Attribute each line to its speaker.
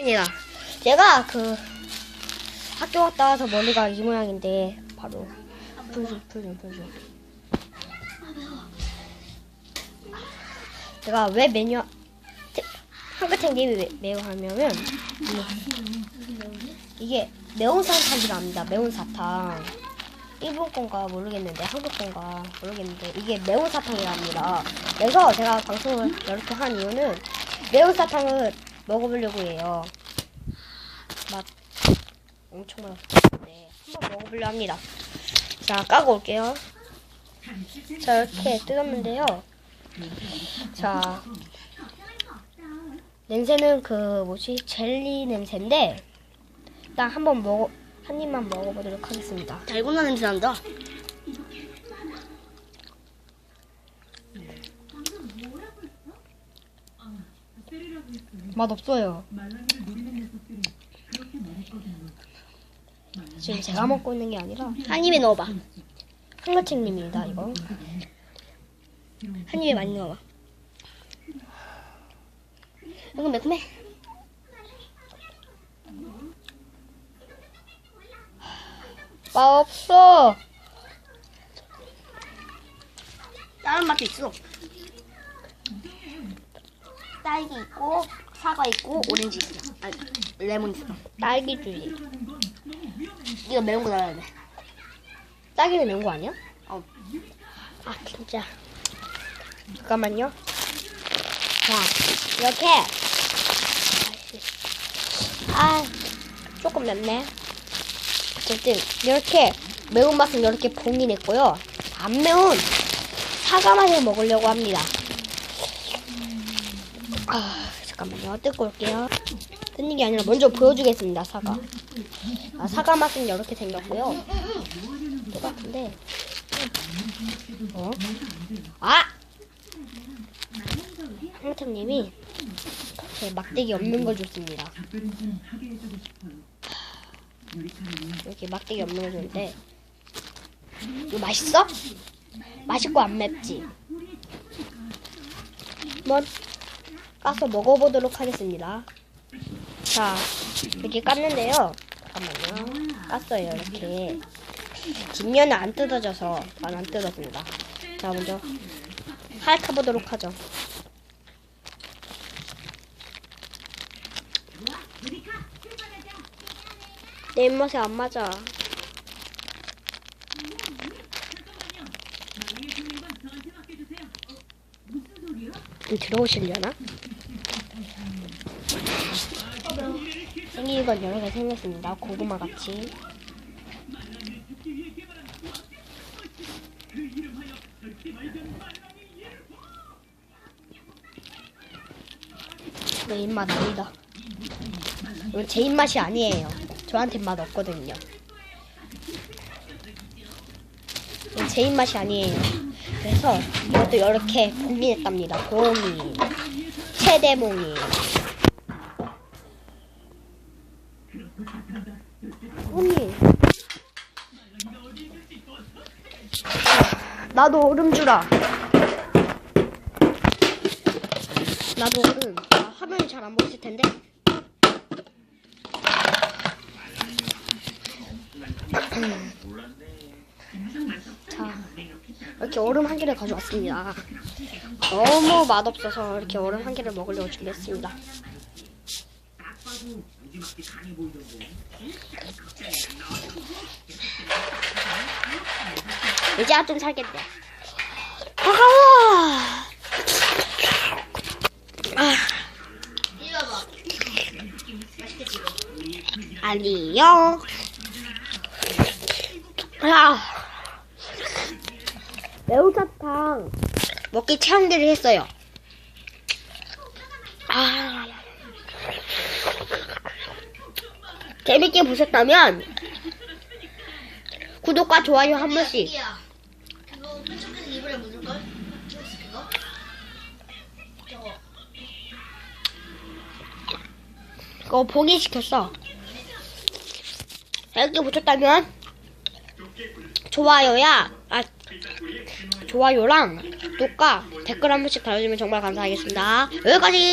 Speaker 1: 입니다. 제가 그 학교 갔다 와서 머리가 이 모양인데 바로 풀좀 풀좀 풀좀. 제가 왜 메뉴 한글탱 님이 왜 매우 하냐면 이게 매운 사탕이랍니다. 매운 사탕. 일본 건가 모르겠는데 한국 건가 모르겠는데 이게 매운 사탕이 랍니다. 그래서 제가 방송을 이렇게 한 이유는 매운 사탕을 먹어보려고 해요. 맛 엄청 맛있는데 한번 먹어보려 합니다. 자 까고 올게요. 자 이렇게 뜯었는데요. 자 냄새는 그 뭐지 젤리 냄새인데 일단 한번 먹어 한 입만 먹어보도록 하겠습니다.
Speaker 2: 달고나 냄새 난다.
Speaker 1: 맛 없어요. 지금 제가 먹고 있는 게 아니라
Speaker 2: 한 입에 넣어봐.
Speaker 1: 한글책님입니다 이거.
Speaker 2: 한 입에 많이 넣어봐. 이거 매콤해.
Speaker 1: 맛 없어.
Speaker 2: 다른 맛도 있어. 딸기 있고 사과 있고 오렌지 있어. 아, 레몬 있어.
Speaker 1: 딸기 주지.
Speaker 2: 이거 매운 거 넣어야 돼.
Speaker 1: 딸기는 매운 거 아니야?
Speaker 2: 어.
Speaker 1: 아 진짜. 잠깐만요. 자 이렇게. 아 조금 맵네. 어쨌든 이렇게 매운 맛은 이렇게 봉인했고요. 안 매운 사과 맛을 먹으려고 합니다. 아 잠깐만요. 뜯고 올게요. 뜯는 게 아니라 먼저 보여주겠습니다. 사과. 아, 사과 맛은 이렇게 생겼고요. 똑같은데. 어? 아! 황태님이 제 막대기 없는 걸 줬습니다. 이렇게 막대기 없는 걸 줬는데 이거 맛있어? 맛있고 안 맵지? 한번 까서 먹어보도록 하겠습니다. 자, 이렇게 깠는데요. 잠깐만요. 깠어요, 이렇게. 뒷면은 안 뜯어져서 안, 안 뜯어집니다. 자, 먼저 핥아보도록 하죠. 내 입맛에 안 맞아. 좀 들어오시려나? 생긴 건 여러 개 생겼습니다. 고구마 같이. 내 입맛 아니다. 이건 제 입맛이 아니에요. 저한테 맛 없거든요. 이건 제 입맛이 아니에요. 그래서 이것도 이렇게 봉인했답니다. 봉인. 최대봉인. 언니. 나도 얼음 주라. 나도 얼음. 아, 화면이 잘 안 보일 텐데. 자, 이렇게 얼음 한 개를 가져왔습니다. 너무 맛없어서 이렇게 얼음 한 개를 먹으려고 준비했습니다. 이제 좀 살겠네. 차가워! 아. 아니요. 아. 매운사탕 먹기 체험들을 했어요. 아. 재밌게 보셨다면 구독과 좋아요 한 번씩.
Speaker 2: 그거
Speaker 1: 봉인시켰어. 재밌게 보셨다면 좋아요야 아 좋아요랑 구독과 댓글 한 번씩 달아주면 정말 감사하겠습니다. 여기까지.